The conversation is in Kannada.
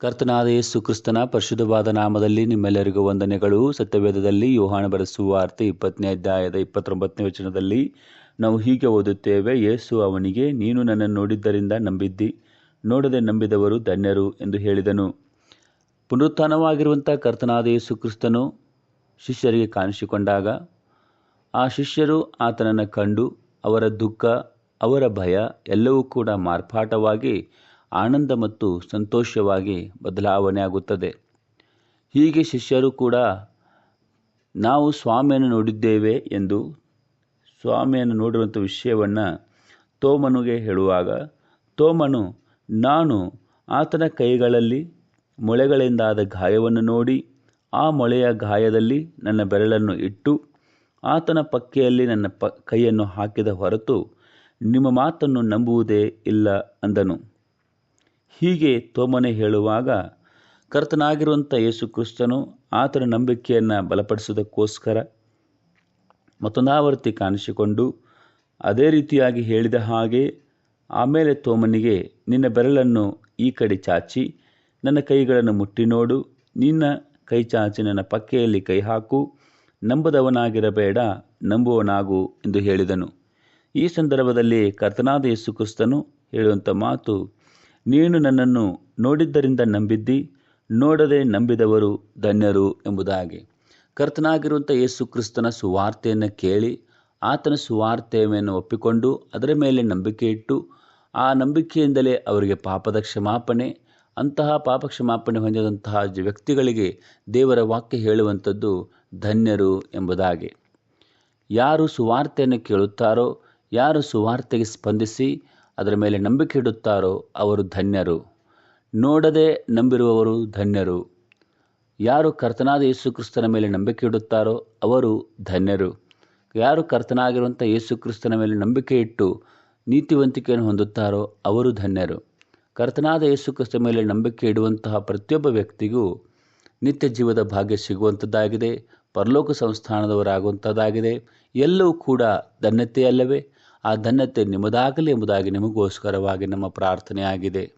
ಕರ್ತನಾದ ಯೇಸು ಕ್ರಿಸ್ತನ ಪರಿಶುದ್ಧವಾದ ನಾಮದಲ್ಲಿ ನಿಮ್ಮೆಲ್ಲರಿಗೂ ವಂದನೆಗಳು. ಸತ್ಯವೇದದಲ್ಲಿ ಯೋಹಾನ ಬರೆಸುವ ವಾರ್ತೆ ಇಪ್ಪತ್ತನೇ ಅಧ್ಯಾಯದ ಇಪ್ಪತ್ತೊಂಬತ್ತನೇ ವಚನದಲ್ಲಿ, ನಾವು ಹೀಗೆ ಓದುತ್ತೇವೆ, ಯೇಸು ಅವನಿಗೆ, ನೀನು ನನ್ನನ್ನು ನೋಡಿದ್ದರಿಂದ ನಂಬಿದ್ದಿ, ನೋಡದೆ ನಂಬಿದವರು ಧನ್ಯರು ಎಂದು ಹೇಳಿದನು. ಪುನರುತ್ಥಾನವಾಗಿರುವಂಥ ಕರ್ತನಾದ ಯೇಸು ಕ್ರಿಸ್ತನು ಶಿಷ್ಯರಿಗೆ ಕಾಣಿಸಿಕೊಂಡಾಗ, ಆ ಶಿಷ್ಯರು ಆತನನ್ನು ಕಂಡು ಅವರ ದುಃಖ, ಅವರ ಭಯ ಎಲ್ಲವೂ ಕೂಡ ಮಾರ್ಪಾಟವಾಗಿ ಆನಂದ ಮತ್ತು ಸಂತೋಷವಾಗಿ ಬದಲಾವಣೆ ಆಗುತ್ತದೆ. ಹೀಗೆ ಶಿಷ್ಯರು ಕೂಡ ನಾವು ಸ್ವಾಮಿಯನ್ನು ನೋಡಿದ್ದೇವೆ ಎಂದು ಸ್ವಾಮಿಯನ್ನು ನೋಡಿರುವಂಥ ವಿಷಯವನ್ನು ತೋಮನಿಗೆ ಹೇಳುವಾಗ, ತೋಮನು, ನಾನು ಆತನ ಕೈಗಳಲ್ಲಿ ಮೊಳೆಗಳಿಂದಾದ ಗಾಯವನ್ನು ನೋಡಿ, ಆ ಮೊಳೆಯ ಗಾಯದಲ್ಲಿ ನನ್ನ ಬೆರಳನ್ನು ಇಟ್ಟು, ಆತನ ಪಕ್ಕೆಯಲ್ಲಿ ನನ್ನ ಪ, ಕೈಯನ್ನು ಹಾಕಿದ ಹೊರತು ನಿಮ್ಮ ಮಾತನ್ನು ನಂಬುವುದೇ ಇಲ್ಲ ಅಂದನು. ಹೀಗೆ ತೋಮನೆ ಹೇಳುವಾಗ, ಕರ್ತನಾಗಿರುವಂಥ ಯೇಸು ಕ್ರಿಸ್ತನು ಆತನ ನಂಬಿಕೆಯನ್ನು ಬಲಪಡಿಸೋದಕ್ಕೋಸ್ಕರ ಮತ್ತೊಂದಾವರ್ತಿ ಕಾಣಿಸಿಕೊಂಡು ಅದೇ ರೀತಿಯಾಗಿ ಹೇಳಿದ ಹಾಗೆ ಆಮೇಲೆ ತೋಮನಿಗೆ, ನಿನ್ನ ಬೆರಳನ್ನು ಈ ಕಡೆ ಚಾಚಿ, ನನ್ನ ಕೈಗಳನ್ನು ಮುಟ್ಟಿ ನೋಡು, ನಿನ್ನ ಕೈ ಚಾಚಿ ನನ್ನ ಪಕ್ಕೆಯಲ್ಲಿ ಕೈ ಹಾಕು, ನಂಬದವನಾಗಿರಬೇಡ ನಂಬುವನಾಗು ಎಂದು ಹೇಳಿದನು. ಈ ಸಂದರ್ಭದಲ್ಲಿ ಕರ್ತನಾದ ಯೇಸು ಕ್ರಿಸ್ತನು ಹೇಳುವಂಥ ಮಾತು ನೀನು ನನ್ನನ್ನು ನೋಡಿದ್ದರಿಂದ ನಂಬಿದ್ದಿ, ನೋಡದೆ ನಂಬಿದವರು ಧನ್ಯರು ಎಂಬುದಾಗಿ. ಕರ್ತನಾಗಿರುವಂಥ ಯೇಸು ಕ್ರಿಸ್ತನ ಸುವಾರ್ತೆಯನ್ನು ಕೇಳಿ, ಆತನ ಸುವಾರ್ತೆಯನ್ನು ಒಪ್ಪಿಕೊಂಡು ಅದರ ಮೇಲೆ ನಂಬಿಕೆ ಇಟ್ಟು ಆ ನಂಬಿಕೆಯಿಂದಲೇ ಅವರಿಗೆ ಪಾಪದ ಕ್ಷಮಾಪಣೆ, ಅಂತಹ ಪಾಪ ಕ್ಷಮಾಪಣೆ ಹೊಂದಿದಂತಹ ವ್ಯಕ್ತಿಗಳಿಗೆ ದೇವರ ವಾಕ್ಯ ಹೇಳುವಂಥದ್ದು ಧನ್ಯರು ಎಂಬುದಾಗಿ. ಯಾರು ಸುವಾರ್ತೆಯನ್ನು ಕೇಳುತ್ತಾರೋ, ಯಾರು ಸುವಾರ್ತೆಗೆ ಸ್ಪಂದಿಸಿ ಅದರ ಮೇಲೆ ನಂಬಿಕೆ ಇಡುತ್ತಾರೋ ಅವರು ಧನ್ಯರು. ನೋಡದೆ ನಂಬಿರುವವರು ಧನ್ಯರು. ಯಾರು ಕರ್ತನಾದ ಯೇಸು ಕ್ರಿಸ್ತನ ಮೇಲೆ ನಂಬಿಕೆ ಇಡುತ್ತಾರೋ ಅವರು ಧನ್ಯರು. ಯಾರು ಕರ್ತನಾಗಿರುವಂಥ ಯೇಸು ಕ್ರಿಸ್ತನ ಮೇಲೆ ನಂಬಿಕೆ ಇಟ್ಟು ನೀತಿವಂತಿಕೆಯನ್ನು ಹೊಂದುತ್ತಾರೋ ಅವರು ಧನ್ಯರು. ಕರ್ತನಾದ ಯೇಸು ಕ್ರಿಸ್ತ ಮೇಲೆ ನಂಬಿಕೆ ಇಡುವಂತಹ ಪ್ರತಿಯೊಬ್ಬ ವ್ಯಕ್ತಿಗೂ ನಿತ್ಯ ಜೀವದ ಭಾಗ್ಯ ಸಿಗುವಂಥದ್ದಾಗಿದೆ, ಪರಲೋಕ ಸಂಸ್ಥಾನದವರಾಗುವಂಥದ್ದಾಗಿದೆ. ಎಲ್ಲವೂ ಕೂಡ ಧನ್ಯತೆಯಲ್ಲವೇ. ಆ ಧನ್ಯತೆ ನಿಮ್ಮದಾಗಲಿ ಎಂಬುದಾಗಿ ನಿಮಗೋಸ್ಕರವಾಗಿ ನಮ್ಮ ಪ್ರಾರ್ಥನೆಯಾಗಿದೆ.